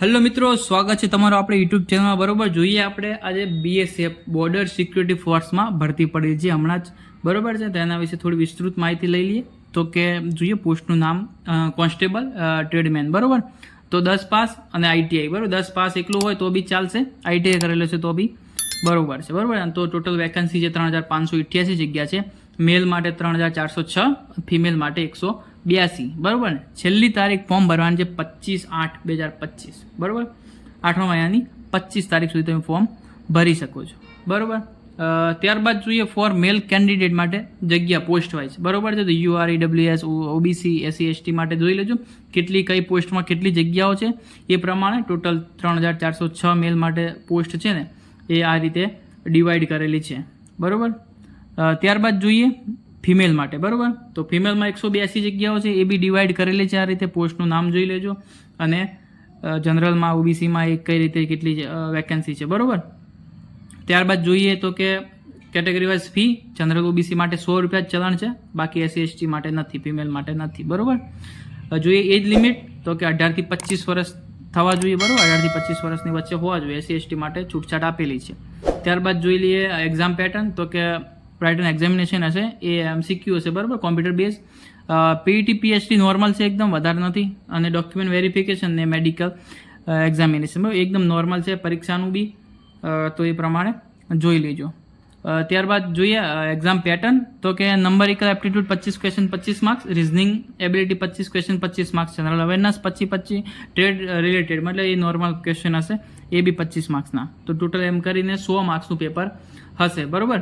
Hello મિત્રો, સ્વાગત છે તમારું આપણે યુટ્યુબ ચેનલમાં બરોબર, જોઈએ આપણે આજે બીએસએફ બોર્ડર સિક્યુરિટી ફોર્સમાં ભરતી પડી છે હમણાં જ. બરોબર છે તેના વિશે થોડી વિસ્તૃત માહિતી લઈ લઈએ. તો કે, જોઈએ પોસ્ટનું નામ કોન્સ્ટેબલ ટ્રેડમેન, બરોબર? તો દસ પાસ અને આઈટીઆઈ બરોબર? દસ પાસ એકલું હોય તો બી ચાલશે. આઈટીઆઈ કરેલો છે તો બી બરોબર છે, બરોબર? અને તો ટોટલ વેકન્સી છે ત્રણ હજાર પાંચસો જગ્યા છે. મેલ માટે ત્રણ હજાર ચારસો છ ફિમેલ માટે એકસો બ્યાસી બરાબર ને? છેલ્લી તારીખ ફોર્મ ભરવાની છે પચીસ આઠ બે હજાર પચીસ, બરાબર? આઠમા મહિનાની પચીસ તારીખ સુધી તમે ફોર્મ ભરી શકો છો, બરાબર? ત્યારબાદ જોઈએ ફોર મેલ કેન્ડિડેટ માટે જગ્યા પોસ્ટ વાઇઝ બરોબર છે? તો UR W S OBC SC ST માટે જોઈ લેજો. કેટલી કઈ પોસ્ટમાં કેટલી જગ્યાઓ છે? એ પ્રમાણે ટોટલ ત્રણ હજાર ચારસો છ મેલ માટે પોસ્ટ છે ને, એ આ રીતે ડિવાઈડ કરેલી છે, બરાબર? ત્યારબાદ જોઈએ ફિમેલ માટે, બરાબર? તો ફિમેલમાં એકસો બ્યાસી જગ્યાઓ છે, એ બી ડિવાઈડ કરેલી છે, આ રીતે પોસ્ટનું નામ જોઈ લેજો. અને જનરલમાં, ઓબીસીમાં એ કઈ રીતે કેટલી વેકેન્સી છે, બરાબર? ત્યારબાદ જોઈએ તો કે category wise fee general OBC માટે સો રૂપિયા જ ચલણ છે, બાકી એસસી એસટી માટે નથી ફિમેલ માટે નથી, બરાબર? જોઈએ એજ લિમિટ તો કે અઢારથી પચીસ વર્ષ થવા જોઈએ, બરાબર? અઢારથી પચીસ વર્ષની વચ્ચે હોવા જોઈએ એસસી એસટી માટે છૂટછાટ આપેલી છે. ત્યારબાદ જોઈ લઈએ એક્ઝામ પેટર્ન તો કે રાઇટન એક્ઝામિનેશન હશે, એ એમસીક્યુ હશે, બરાબર? Computer base PET PhD normal છે, એકદમ વધારે નથી. અને ડોક્યુમેન્ટ વેરિફિકેશન ને મેડિકલ એક્ઝામિનેશન એકદમ નોર્મલ છે, પરીક્ષાનું બી. તો એ પ્રમાણે જોઈ લેજો. ત્યારબાદ જોઈએ એક્ઝામ પેટર્ન તો કે નંબરિકલ એપ્ટિટ્યૂડ પચીસ ક્વેશ્ચન પચીસ માર્ક્સ રિઝનિંગ એબિલિટી પચીસ ક્વેશ્ચન પચીસ માર્ક્સ જનરલ અવેરનેસ પચીસ પચીસ ટ્રેડ રિલેટેડ મતલબ એ નોર્મલ ક્વેશ્ચન હશે, એ બી પચીસ માર્ક્સના તો ટોટલ એમ કરીને સો માર્ક્સનું પેપર હશે, બરોબર?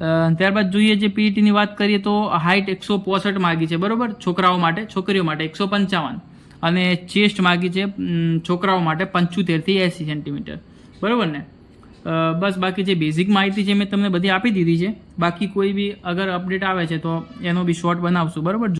ત્યારબાદ જોઈએ જે પીઈટીની વાત કરીએ તો હાઇટ એકસો પોસઠ માગી છે, બરાબર? છોકરાઓ માટે, છોકરીઓ માટે એકસો પંચાવન. અને ચેસ્ટ માગી છે છોકરાઓ માટે પંચોતેરથી એંસી સેન્ટીમીટર બરાબર ને? બસ બાકી જે બેઝિક માહિતી છે મેં તમને બધી આપી દીધી છે, બાકી કોઈ બી અગર અપડેટ આવે છે તો એનો બી શોર્ટ બનાવશું, બરોબર?